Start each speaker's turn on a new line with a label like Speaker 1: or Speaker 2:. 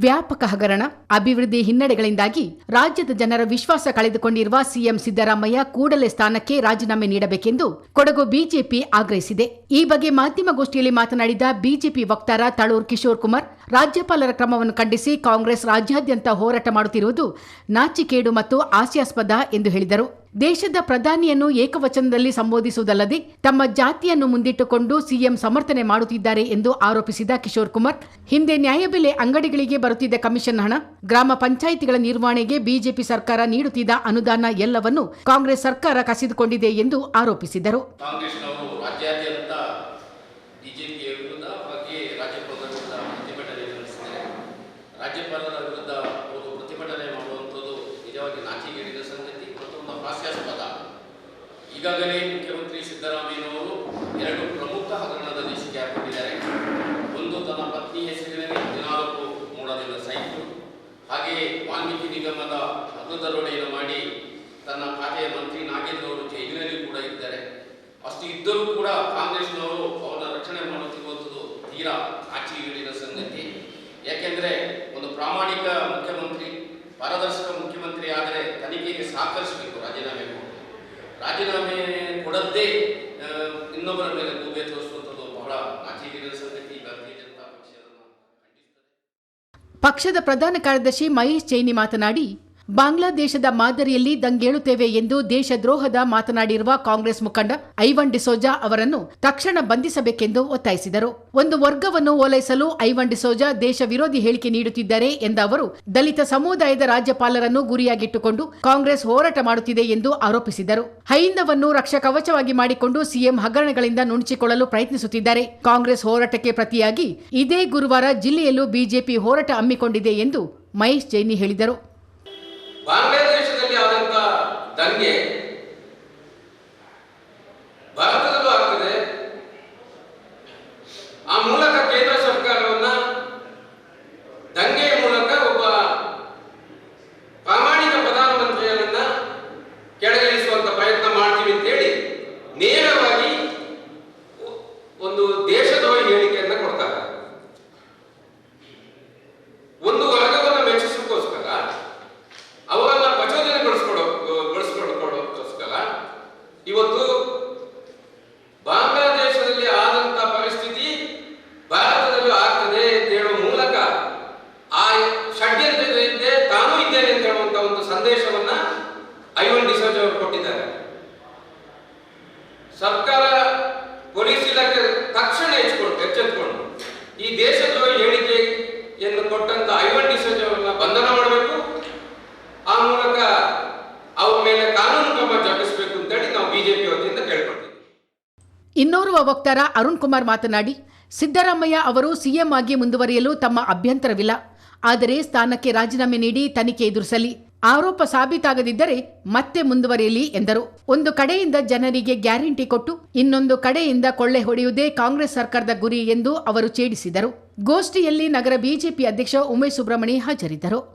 Speaker 1: ವ್ಯಾಪಕ ಹಗರಣ, ಅಭಿವೃದ್ಧಿ ಹಿನ್ನಡೆಗಳಿಂದಾಗಿ ರಾಜ್ಯದ ಜನರ ವಿಶ್ವಾಸ ಕಳೆದುಕೊಂಡಿರುವ ಸಿಎಂ ಸಿದ್ದರಾಮಯ್ಯ ಕೂಡಲೇ ಸ್ಥಾನಕ್ಕೆ ರಾಜೀನಾಮೆ ನೀಡಬೇಕೆಂದು ಕೊಡಗು ಬಿಜೆಪಿ ಆಗ್ರಹಿಸಿದೆ. ಈ ಬಗ್ಗೆ ಮಾಧ್ಯಮಗೋಷ್ಠಿಯಲ್ಲಿ ಮಾತನಾಡಿದ ಬಿಜೆಪಿ ವಕ್ತಾರ ತಳೂರ್ ಕಿಶೋರ್ ಕುಮಾರ್ ರಾಜ್ಯಪಾಲರ ಕ್ರಮವನ್ನು ಖಂಡಿಸಿ ಕಾಂಗ್ರೆಸ್ ರಾಜ್ಯಾದ್ಯಂತ ಹೋರಾಟ ಮಾಡುತ್ತಿರುವುದು ನಾಚಿಕೇಡು ಮತ್ತು ಹಾಸ್ಯಾಸ್ಪದ ಎಂದು ಹೇಳಿದರು. ದೇಶದ ಪ್ರಧಾನಿಯನ್ನು ಏಕವಚನದಲ್ಲಿ ಸಂಬೋಧಿಸುವುದಲ್ಲದೆ ತಮ್ಮ ಜಾತಿಯನ್ನು ಮುಂದಿಟ್ಟುಕೊಂಡು ಸಿಎಂ ಸಮರ್ಥನೆ ಮಾಡುತ್ತಿದ್ದಾರೆ ಎಂದು ಆರೋಪಿಸಿದ ಕಿಶೋರ್ ಕುಮಾರ್. ಹಿಂದೆ ನ್ಯಾಯಬೆಲೆ ಅಂಗಡಿಗಳಿಗೆ ಬರುತ್ತಿದ್ದ ಕಮಿಷನ್ ಹಣ, ಗ್ರಾಮ ಪಂಚಾಯಿತಿಗಳ ನಿರ್ವಹಣೆಗೆ ಬಿಜೆಪಿ ಸರ್ಕಾರ ನೀಡುತ್ತಿದ್ದ ಅನುದಾನ ಎಲ್ಲವನ್ನೂ ಕಾಂಗ್ರೆಸ್ ಸರ್ಕಾರ ಕಸಿದುಕೊಂಡಿದೆ ಎಂದು ಆರೋಪಿಸಿದರು
Speaker 2: ಕಾಂಗ್ರೆಸ್ನವರು ರಾಜ್ಯಾದ್ಯಂತ ಬಿಜೆಪಿಯ ವಿರುದ್ಧ ಹಾಗೆ ರಾಜ್ಯಪಾಲರ ವಿರುದ್ಧ ಪ್ರತಿಭಟನೆ ನಡೆಸಿದ್ದಾರೆ ರಾಜ್ಯಪಾಲರ ವಿರುದ್ಧ ಅವರು ಪ್ರತಿಭಟನೆ ಮಾಡುವಂಥದ್ದು ನಿಜವಾಗಿ ನಾಚಿಕೆಗೇಡಿನ ಸಂಗತಿ. ಮತ್ತು ಒಂದು ಹಾಸ್ಯಾಸ್ಪದ. ಈಗಾಗಲೇ ಮುಖ್ಯಮಂತ್ರಿ ಸಿದ್ದರಾಮಯ್ಯನವರು ಎರಡು ಪ್ರಮುಖ ಹಗರಣದಲ್ಲಿ ಸಿಕ್ಕಿಹಾಕೊಂಡಿದ್ದಾರೆ ಒಂದು ತನ್ನ ಪತ್ನಿ ಹೆಸರಿನಲ್ಲಿ ಹದಿನಾಲ್ಕು ಮೂಡಲಿನ ಸೈಟು ಹಾಗೆಯೇ ವಾಲ್ಮೀಕಿ ನಿಗಮದ ಹದ್ದು ದರೋಡೆಯನ್ನು ಮಾಡಿ ತನ್ನ ಖಾತೆಯ ಮಂತ್ರಿ ನಾಗೇಂದ್ರ ಅವರು ಜೈಲಿನಲ್ಲಿ ಕೂಡ ಇದ್ದಾರೆ. ಅಷ್ಟು ಇದ್ದರೂ ಕೂಡ ಕಾಂಗ್ರೆಸ್ನವರು ಅವರ ರಕ್ಷಣೆ ಮಾಡುತ್ತಿರುವಂಥದ್ದು ತೀರಾ ಒಂದು ಪ್ರಾಮಾಣಿಕ ಮುಖ್ಯಮಂತ್ರಿ, ಪಾರದರ್ಶಕ ಮುಖ್ಯಮಂತ್ರಿ ಆದರೆ ತನಿಖೆಗೆ ಸಹಕರಿಸಬೇಕು, ರಾಜೀನಾಮೆ ಕೊಟ್ಟು ರಾಜೀನಾಮೆ ಕೊಡದ್ದೇ ಇನ್ನೊಬ್ಬರ ಮೇಲೆ ಗೂಬೆ ತೋರಿಸುವಂಥದ್ದು ಬಹಳ ಆಚೆಗಿಳಿದ ಸಂಗತಿ ಭಾರತೀಯ ಜನತಾ ಪಕ್ಷದ
Speaker 1: ಪಕ್ಷದ ಪ್ರಧಾನ ಕಾರ್ಯದರ್ಶಿ ಮಹೇಶ್ ಚೈನಿ ಮಾತನಾಡಿ ಬಾಂಗ್ಲಾದೇಶದ ಮಾದರಿಯಲ್ಲಿ ದಂಗೇಳುತ್ತೇವೆ ಎಂದು ದೇಶದ್ರೋಹದ ಮಾತನಾಡಿರುವ ಕಾಂಗ್ರೆಸ್ ಮುಖಂಡ ಐವನ್ ಡಿಸೋಜಾ ಅವರನ್ನು ತಕ್ಷಣ ಬಂಧಿಸಬೇಕೆಂದು ಒತ್ತಾಯಿಸಿದರು. ಒಂದು ವರ್ಗವನ್ನು ಓಲೈಸಲು ಐವನ್ ಡಿಸೋಜಾ ದೇಶ ವಿರೋಧಿ ಹೇಳಿಕೆ ನೀಡುತ್ತಿದ್ದಾರೆ ಎಂದ ಅವರು, ದಲಿತ ಸಮುದಾಯದ ರಾಜ್ಯಪಾಲರನ್ನು ಗುರಿಯಾಗಿಟ್ಟುಕೊಂಡು ಕಾಂಗ್ರೆಸ್ ಹೋರಾಟ ಮಾಡುತ್ತಿದೆ ಎಂದು ಆರೋಪಿಸಿದರು. ಹೈಂದವನ್ನು ರಕ್ಷಕವಚವಾಗಿ ಮಾಡಿಕೊಂಡು ಸಿಎಂ ಹಗರಣಗಳಿಂದ ನುಣುಚಿಕೊಳ್ಳಲು ಪ್ರಯತ್ನಿಸುತ್ತಿದ್ದಾರೆ. ಕಾಂಗ್ರೆಸ್ ಹೋರಾಟಕ್ಕೆ ಪ್ರತಿಯಾಗಿ ಇದೇ ಗುರುವಾರ ಜಿಲ್ಲೆಯಲ್ಲೂ ಬಿಜೆಪಿ ಹೋರಾಟ ಹಮ್ಮಿಕೊಂಡಿದೆ ಎಂದು ಮಹೇಶ್ ಜೈನಿ ಹೇಳಿದರು.
Speaker 3: ಬಾಂಗ್ಲಾದೇಶದಲ್ಲಿ ಆದಂತ ದಂಗೆ ಭಾರತದಲ್ಲೂ ಆಗ್ತದೆ. ಆ ಮೂಲಕ ಕೇಂದ್ರ ಸರ್ಕಾರವನ್ನ ದಂಗೆಯ ಮೂಲಕ ಒಬ್ಬ ಪ್ರಾಮಾಣಿಕ ಪ್ರಧಾನಮಂತ್ರಿಯನ್ನ ಕೆಳಗಿಳಿಸುವಂತ ಪ್ರಯತ್ನ ಮಾಡ್ತೀವಿ ಅಂತ ಹೇಳಿ ನೇರವಾಗಿ ಒಂದು ದೇಶದ್ರೋಹಿ ಹೇಳಿಕೆಯನ್ನ ಕೊಡ್ತಾರೆ ಒಂದು ವರ್ಗವನ್ನು ಮೆಚ್ಚಿಸೋಕ್ಕೋಸ್ಕರ ಅವರನ್ನ ಪ್ರಚೋದನೆಗೊಳಿಸ್ಕೊಡೋ ಗೊಳಿಸ್ಕೊಡೋಕ್ಕೋಸ್ಕರ ಇವತ್ತು ಬಾಂಗ್ಲಾದೇಶದಲ್ಲಿ ಆದಂತ ಪರಿಸ್ಥಿತಿ ಭಾರತದಲ್ಲೂ ಆಗ್ತದೆ ಅಂತ ಹೇಳುವ ಮೂಲಕ ಆ ಷಡ್ಯಂತ್ರದಿಂದ ತಾನೂ ಇದ್ದೇನೆ ಅಂತ ಹೇಳುವಂತ ಒಂದು ಸಂದೇಶವನ್ನ ಐವನ್ ಡಿಸೋಜ್ ಅವರು ಕೊಟ್ಟಿದ್ದಾರೆ. ಸರ್ಕಾರ ಪೊಲೀಸ್ ಇಲಾಖೆ ತಕ್ಷಣ ಹೆಚ್ಚಿಕೊಂಡು ಎಚ್ಚೆತ್ಕೊಂಡು ಈ ದೇಶದ್ರೋಹಿ ಹೇಳಿಕೆಯನ್ನು ಕೊಟ್ಟಂತ ಐವನ್ ಡಿಸೋಜ್ ಅವರನ್ನ ಬಂಧನ ಮಾಡಬೇಕು. ಆ ಮೂಲಕ ಅವರ ಮೇಲೆ ಕಾನೂನು ಕ್ರಮ ಜರುಗಿಸಬೇಕು ಅಂತೇಳಿ ನಾವು ಬಿಜೆಪಿ ವತಿಯಿಂದ ಕೇಳ್ಕೊಳ್ತೀವಿ.
Speaker 1: ಇನ್ನೋರ್ವ ವಕ್ತಾರ ಅರುಣ್ ಕುಮಾರ್ ಮಾತನಾಡಿ, ಸಿದ್ದರಾಮಯ್ಯ ಅವರು ಸಿಎಂ ಆಗಿ ಮುಂದುವರಿಯಲು ತಮ್ಮ ಅಭ್ಯಂತರವಿಲ್ಲ. ಆದರೆ ಸ್ಥಾನಕ್ಕೆ ರಾಜೀನಾಮೆ ನೀಡಿ ತನಿಖೆ ಎದುರಿಸಲಿ. ಆರೋಪ ಸಾಬೀತಾಗದಿದ್ದರೆ ಮತ್ತೆ ಮುಂದುವರಿಯಲಿ, ಎಂದರು. ಒಂದು ಕಡೆಯಿಂದ ಜನರಿಗೆ ಗ್ಯಾರಂಟಿ ಕೊಟ್ಟು, ಇನ್ನೊಂದು ಕಡೆಯಿಂದ ಕೊಳ್ಳೆ ಹೊಡೆಯುವುದೇ ಕಾಂಗ್ರೆಸ್ ಸರ್ಕಾರದ ಗುರಿ ಎಂದು ಅವರು ಛೇಡಿಸಿದರು. ಗೋಷ್ಠಿಯಲ್ಲಿ ನಗರ ಬಿಜೆಪಿ ಅಧ್ಯಕ್ಷ ಉಮೇಶ್ ಸುಬ್ರಹ್ಮಣಿ ಹಾಜರಿದ್ದರು.